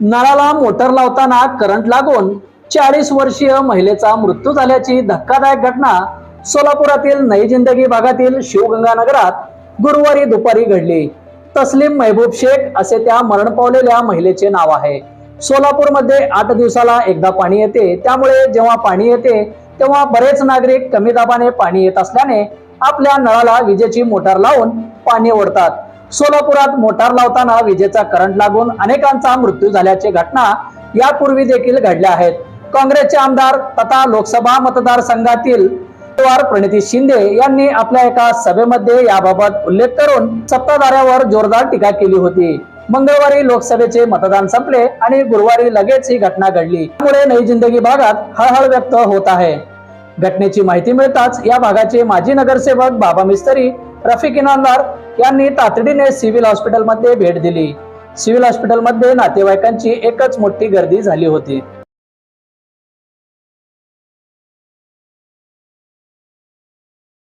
नळाला मोटर लावताना करंट लागून चाळीस वर्षीय महिलेचा मृत्यू झाल्याची धक्कादायक घटना सोलापुरातील नई जिंदगी भागातील शिवगंगानगरात गुरुवारी दुपारी घडली. तस्लीम महबूब शेख असे त्या मरण पावलेल्या महिलेचे नाव आहे. सोलापूरमध्ये आठ दिवसाला एकदा पाणी येते त्यामुळे जेव्हा पाणी येते तेव्हा बरेच नागरिक कमी दाबाने पाणी येत असल्याने आपल्या नळाला विजेची मोटार लावून पाणी ओढतात. सोलापुरात मोटार लावताना विजेचा करंट लागून अनेकांचा मृत्यू झाल्याची घटना यापूर्वी देखील घडल्या आहेत. काँग्रेसचे आमदार तथा लोकसभा मतदारसंघातील प्रणिती शिंदे यांनी आपल्या एका सभेमध्ये याबाबत उल्लेख करून सत्ताधाऱ्यावर जोरदार टीका केली होती. मंगळवारी लोकसभेचे मतदान संपले आणि गुरुवारी लगेच ही घटना घडली. त्यामुळे नई जिंदगी भागात हळहळ व्यक्त होत आहे. घटनेची माहिती मिळताच या भागाचे माजी नगरसेवक बाबा मिस्त्री रफिक इनामदार यांनी तातडीने सिव्हिल हॉस्पिटलमध्ये भेट दिली. सिव्हिल हॉस्पिटलमध्ये नातेवाईकांची एकच मोठी गर्दी झाली होती.